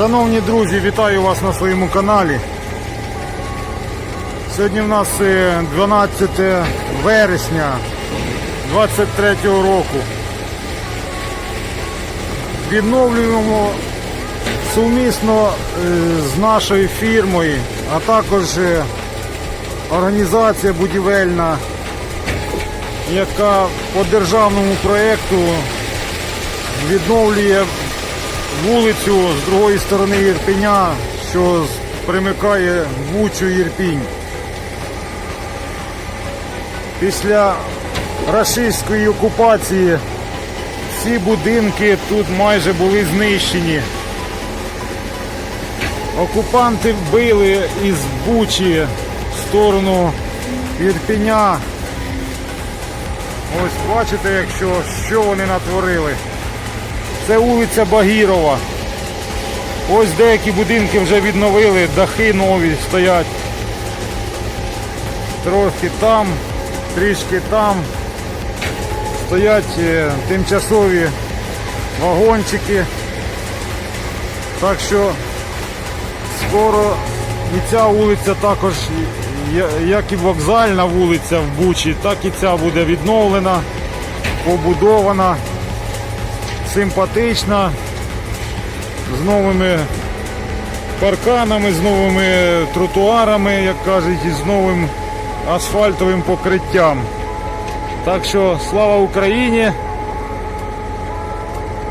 Шановні друзі, вітаю вас на своєму каналі. Сьогодні в нас е, 12 вересня 23 року. Відновлюємо сумісно е, з нашою фірмою, а також е, організація будівельна, яка по державному проєкту відновлює вулицю з другої сторони Єрпеня, що примикає Бучу Єрпінь. Після рашистської окупації всі будинки тут майже були знищені. Окупанти били із Бучі в сторону Ірпеня. Ось бачите, якщо що вони натворили. Це вулиця Багірова. Ось деякі будинки вже відновили, дахи нові стоять. Трохи там, трішки там. Стоять е, тимчасові вагончики. Так що скоро і ця вулиця також, як і вокзальна вулиця в Бучі, так і ця буде відновлена, побудована симпатична, з новими парканами, з новими тротуарами, як кажуть, і з новим асфальтовим покриттям. Так що слава Україні!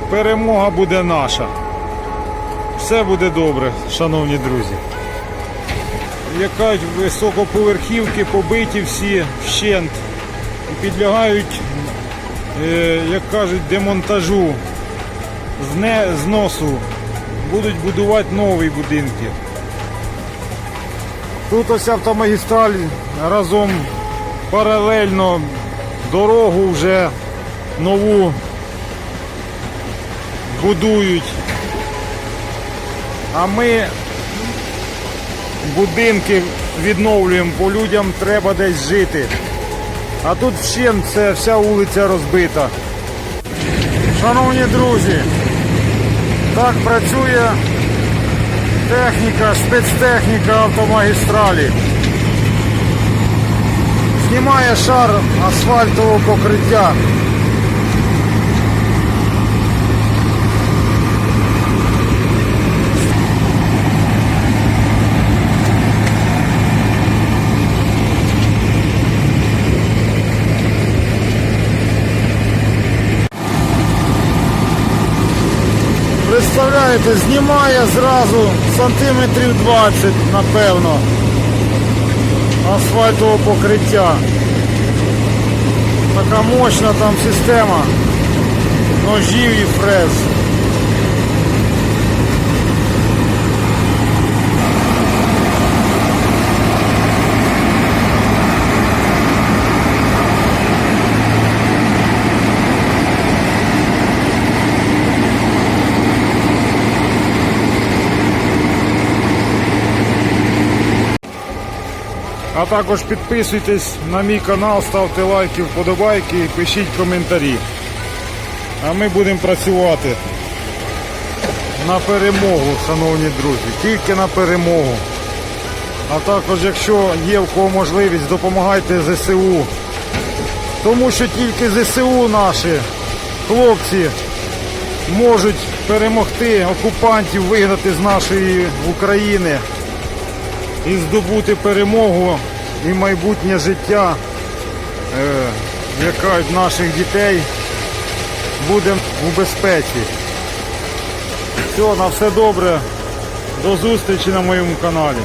Перемога буде наша. Все буде добре, шановні друзі. Як кажуть, високоповерхівки побиті всі вщент і підлягають е, як кажуть, демонтажу, зне, зносу. Будуть будувати нові будинки. Тут ось автомагістраль разом паралельно дорогу вже нову будують. А ми будинки відновлюємо, бо людям треба десь жити. А тут вщент вся вулиця розбита. Шановні друзі, так працює техніка, спецтехніка автомагістралі. Знімає шар асфальтового покриття. Знімає зразу сантиметрів 20, напевно, асфальтового покриття. Така мощна там система ножів і фрез. А також підписуйтесь на мій канал, ставте лайки, вподобайки і пишіть коментарі. А ми будемо працювати на перемогу, шановні друзі, тільки на перемогу. А також, якщо є в кого можливість, допомагайте ЗСУ. Тому що тільки ЗСУ наші хлопці можуть перемогти окупантів, вигнати з нашої України і здобути перемогу і майбутнє життя е, яка наших дітей буде у безпеці. Все, на все добре. До зустрічі на моєму каналі.